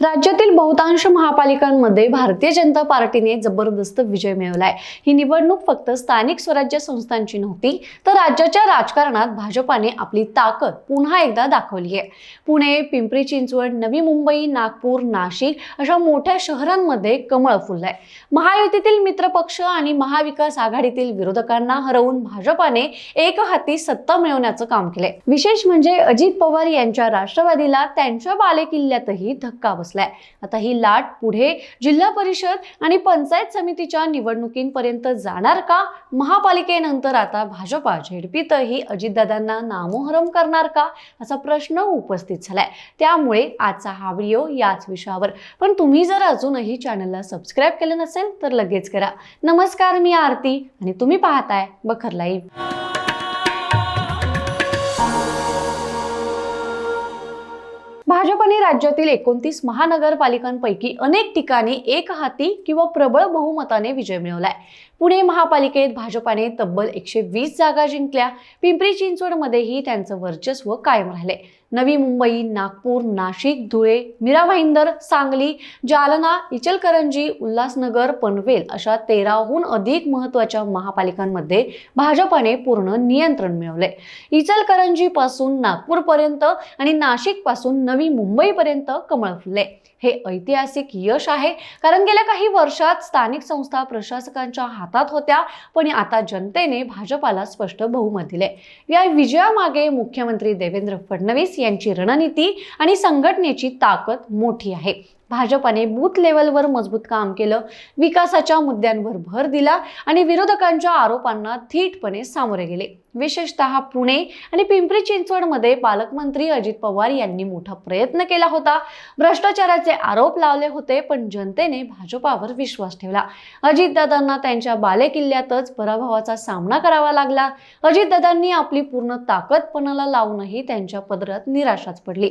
राज्यातील बहुतांश महापालिकांमध्ये भारतीय जनता पार्टीने जबरदस्त विजय मिळवलाय. ही निवडणूक फक्त स्थानिक स्वराज्य संस्थांची नव्हती तर राज्याच्या राजकारणात भाजपाने आपली ताकद पुन्हा एकदा दाखवली आहे. पुणे पिंपरी चिंचवड नवी मुंबई नागपूर नाशिक अशा मोठ्या शहरांमध्ये कमळ फुललंय. महायुतीतील मित्रपक्ष आणि महाविकास आघाडीतील विरोधकांना हरवून भाजपाने एक हाती सत्ता मिळवण्याचं काम केलंय. विशेष म्हणजे अजित पवार यांच्या राष्ट्रवादीला त्यांच्या बालेकिल्ल्यातही धक्का बसलाय? आता ही लाट पुढे जिल्हा परिषद आणि पंचायत समितीच्या निवडणुकींपर्यंत जाणार का? महापालिकेनंतर आता भाजपा झेडपीतही अजितदादांना नामोहरम करणार का? असा प्रश्न उपस्थित झालाय. त्यामुळे आजचा हा व्हिडिओ याच विषयावर. पण तुम्ही जर अजूनही चॅनलला सबस्क्राईब केलं नसेल तर लगेच करा. नमस्कार मी आरती आणि तुम्ही पाहताय बखर लाईव्ह. भाजपने राज्यातील एकोणतीस महानगरपालिकांपैकी अनेक ठिकाणी एक हाती किंवा प्रबळ बहुमताने विजय मिळवलाय. पुणे महापालिकेत भाजपाने तब्बल एकशे वीस जागा जिंकल्या. पिंपरी चिंचवडमध्येही त्यांचं वर्चस्व कायम राहिले. नवी मुंबई नागपूर नाशिक धुळे मीरा भाईंदर सांगली जालना इचलकरंजी उल्हासनगर पनवेल अशा तेराहून अधिक महत्त्वाच्या महापालिकांमध्ये भाजपाने पूर्ण नियंत्रण मिळवले. इचलकरंजी पासून नागपूरपर्यंत आणि नाशिकपासून नवी मुंबईपर्यंत कमळ फुलले. हे ऐतिहासिक यश आहे. कारण गेल्या काही वर्षात स्थानिक संस्था प्रशासकांच्या हातात होत्या पण आता जनतेने भाजपाला स्पष्ट बहुमत दिले. या विजयामागे मुख्यमंत्री देवेंद्र फडणवीस यांची रणनीती आणि संघटनेची ताकद मोठी आहे. भाजपाने बूथ लेवलवर मजबूत काम केलं विकासाच्या मुद्द्यांवर भर दिला आणि विरोधकांच्या आरोपांना थीटपणे सामोरे गेले. विशेषतः पुणे आणि पिंपरी चिंचवडमध्ये पालकमंत्री अजित पवार यांनी मोठा प्रयत्न केला होता. भ्रष्टाचाराचे आरोप लावले होते पण जनतेने भाजपावर विश्वास ठेवला. अजितदादांना त्यांच्या बालेकिल्ल्यातच पराभवाचा सामना करावा लागला. अजितदादांनी आपली पूर्ण ताकद पणाला लावूनही त्यांच्या पदरात निराशाच पडली.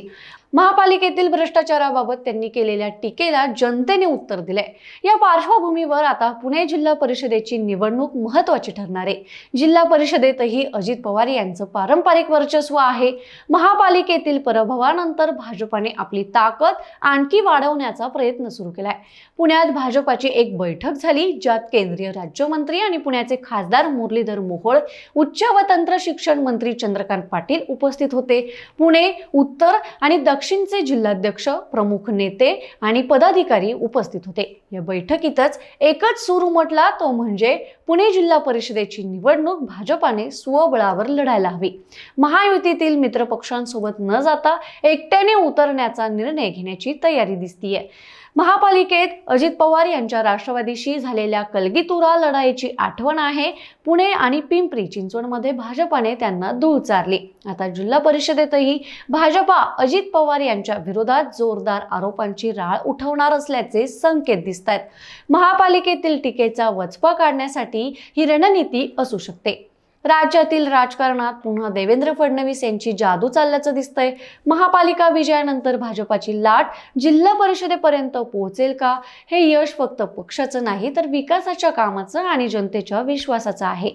महापालिकेतील भ्रष्टाचाराबाबत त्यांनी केलेल्या टीकेला जनतेने उत्तर दिले या पार्श्वभूमीवर आता पुणे जिल्हा परिषदेची निवडणूक महत्वाची ठरणार आहे. जिल्हा परिषदेतही अजित पवार यांचं पारंपरिक वर्चस्व आहे. महापालिकेतील पराभवानंतर भाजपाने आपली ताकद आणखी वाढवण्याचा प्रयत्न सुरू केलाय. पुण्यात भाजपाची एक बैठक झाली ज्यात केंद्रीय राज्यमंत्री आणि पुण्याचे खासदार मुरलीधर मोहोळ उच्च व तंत्र शिक्षण मंत्री चंद्रकांत पाटील उपस्थित होते. पुणे उत्तर आणि दक्षिणचे जिल्हाध्यक्ष प्रमुख नेते आणि पदाधिकारी उपस्थित होते. या बैठकीतच एकच सूर उमटला तो म्हणजे पुणे जिल्हा परिषदेची निवडणूक भाजपाने स्वबळावर लढायला हवी. महायुतीतील मित्रपक्षांसोबत न जाता एकट्याने उतरण्याचा निर्णय घेण्याची तयारी दिसतीये. महापालिकेत अजित पवार यांच्या राष्ट्रवादीशी झालेल्या कलगीतुरा लढाईची आठवण आहे. पुणे आणि पिंपरी चिंचवडमध्ये भाजपाने त्यांना धूळ चारली. आता जिल्हा परिषदेतही भाजपा अजित पवार यांच्या विरोधात जोरदार आरोपांची राळ उठवणार असल्याचे संकेत दिसत आहेत महापालिकेतील टीकेचा वचपा काढण्यासाठी ही रणनीती असू शकते. राज्यातील राजकारणात पुन्हा देवेंद्र फडणवीस यांची जादू चालल्याचं दिसतंय. महापालिका विजयानंतर भाजपाची लाट जिल्हा परिषदेपर्यंत पोहोचेल का? हे यश फक्त पक्षाचं नाही तर विकासाच्या कामाचं आणि जनतेच्या विश्वासाचं आहे.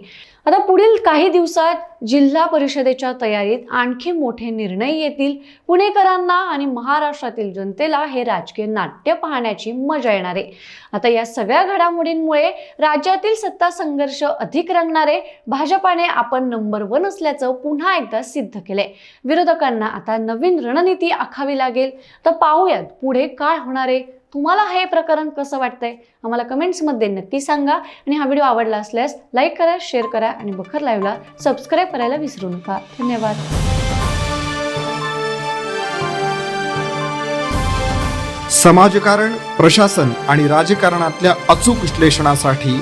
आता पुढील काही दिवसात जिल्हा परिषदेच्या तयारीत आणखी मोठे निर्णय येतील. पुणेकरांना आणि महाराष्ट्रातील जनतेला हे राजकीय नाट्य पाहण्याची मजा येणार आहे. आता या सगळ्या घडामोडींमुळे राज्यातील सत्ता संघर्ष अधिक रंगणारे भाजपाने आपण नंबर वन असल्याचं पुन्हा एकदा सिद्ध केलंय. विरोधकांना आता नवीन रणनीती आखावी लागेल. तर पाहूयात पुढे काय होणार आहे. तुम्हाला हे प्रकरण कसं वाटतंय? आम्हाला कमेंट्समध्ये नक्की सांगा. आणि हा व्हिडिओ आवडला असल्यास लाईक करा शेअर करा आणि बखर लाईव्हला सबस्क्राईब करायला विसरू नका. धन्यवाद. समाजकारण प्रशासन आणि राजकारणातल्या अचूक विश्लेषणासाठी